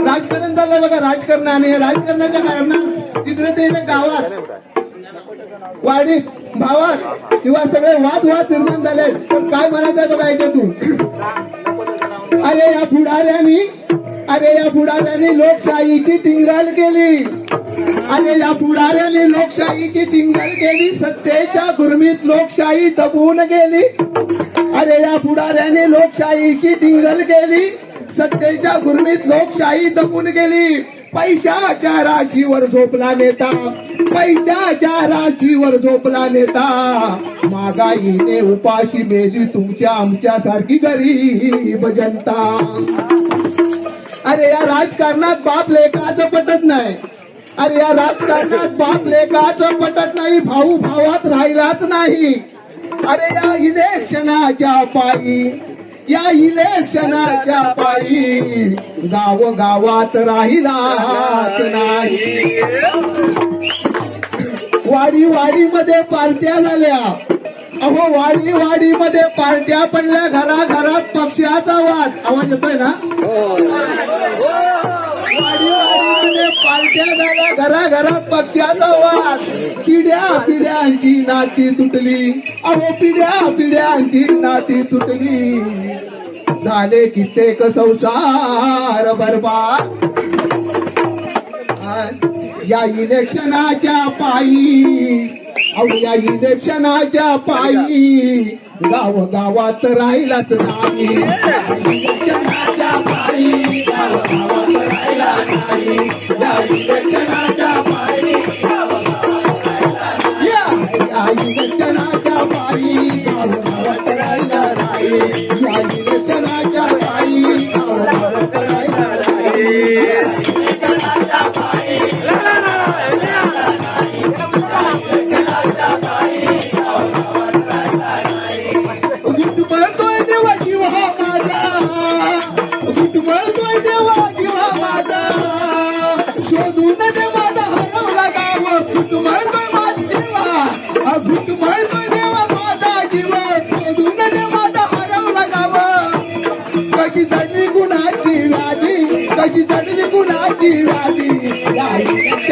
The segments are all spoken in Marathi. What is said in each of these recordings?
राजकारण झालं बघा राजकारणाने राजकारणाच्या कारणात तिकडे ते गावात वाडी भावात किंवा सगळे वाद वाद निर्माण झाले तर काय म्हणायचंय बघा याच्यातून? अरे या पुढाऱ्यांनी अरे या पुढाऱ्यांनी लोकशाहीची टिंगाल केली. अरे या पुढाऱ्याने लोकशाहीची तिंगल केली सत्तेच्या गुरमीत लोकशाही दबून गेली. अरे या पुढाऱ्याने लोकशाहीची तिंगल केली सत्तेच्या गुरमीत लोकशाही दबून गेली. पैशाच्या राशीवर झोपला नेता पैशाच्या राशीवर झोपला नेता. महागाईने उपाशी मेली तुमच्या आमच्या सारखी गरीब जनता. अरे या राजकारणात बाप लेखाचं पटत नाही. अरे या राजकारणात बाप लेखाचं पटत नाही भाऊ भावात राहिलाच नाही. अरे या इलेक्शनाच्या पायी या इलेक्शनाच्या पायी गाव गावात राहिलाच नाही. वाडी वाडी मध्ये पार्ट्या झाल्या. अहो वाडी वाडी मध्ये पार्ट्या पडल्या घराघरात पक्षाचा वाद. आवाज येतोय ना? हो. वाडीमध्ये पार्ट्या झाल्या घरा पक्षाचा वाद पिढ्या पिढ्यांची नाती तुटली. अहो पिढ्या पिढ्यांची नाती तुटली. झाले कित्येक संसार बरबाद. या इलेक्शनाच्या पायी अहो या इलेक्शनाच्या पायी गाव गावात राहिलाच नाही. इलेक्शनाच्या पायी गाव गावात राहिला पायी गाव गावात राहिला नाही. या या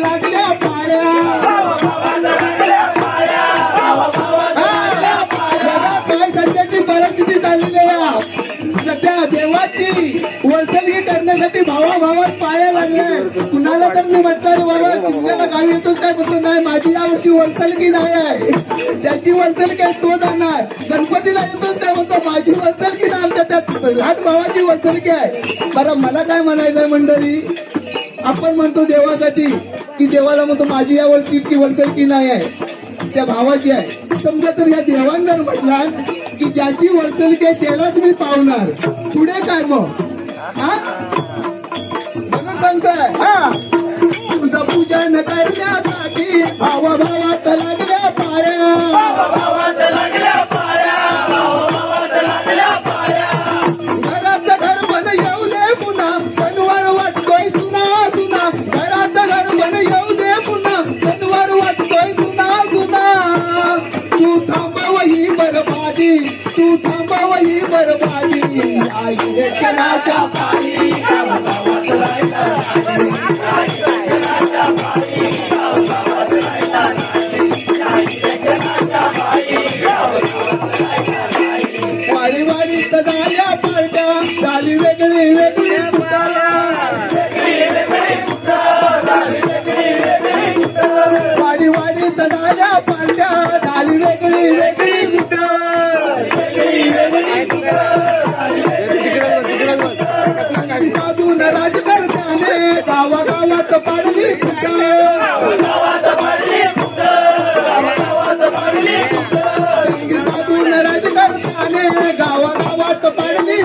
लागल्या पाया बघा काय सध्याची परिस्थिती चाललेली आहे. सध्या देवाची वरचलगी करण्यासाठी भावा भावात पाया लागले कुणाला तर मी म्हटलं बाबा तुमच्याला गावी येतोच काय बोलतो नाही. माझी यावर्षी वरचलगी नाही आहे? त्याची वरचलगी आहे तो जाणार? गणपतीला येतोच काय बोलतो माझी वरचलगी नाही? आमच्या त्यात लहान भावाची वरचलगी आहे? बरं मला काय म्हणायचंय मंडळी? आपण म्हणतो देवासाठी की देवाला म्हणतो माझी या वर्षी इतकी वरचलगी नाही आहे? त्या भावाची आहे. समजा तर या देवान जर म्हटला की ज्याची वरचलकी आहे त्यालाच मी पावणार. पुढे काय मग? हा? म्हणून सांगतोय हा. तुझं पूजन करण्यासाठी भावा भावात लागले. इलेक्शनाच्या पायी साधून राजकर्त्याने गावागावात पाडली साधून राजकर्त्याने गावागावात पाडली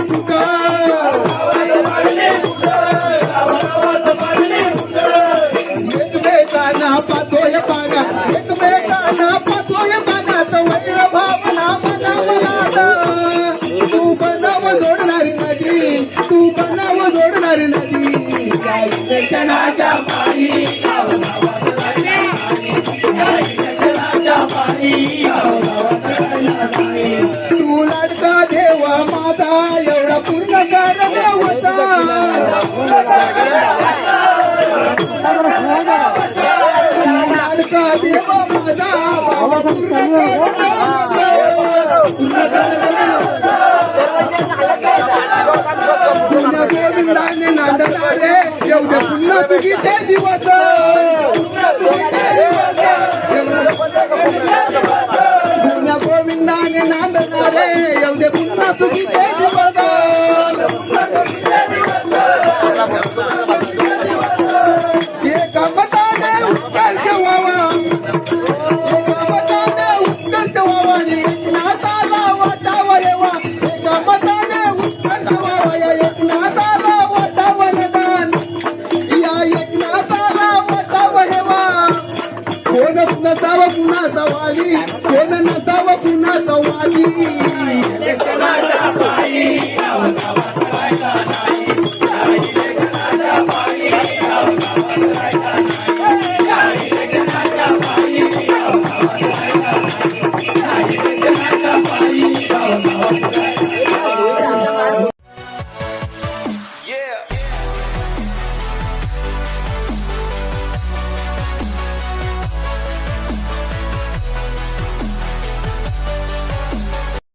एकमेकांना पातोय पागा एकमेकांना पातोय पागात वैर भावना मना मनात तू लाडका देवा माझा एवढा पूर्ण कर देवता लाडका देवा माझा बाबा पूर्ण कर yau da sunna bigi ta ji wata नसाव पुन्हा सवाली. कोण नसाव पुन्हा सवाली.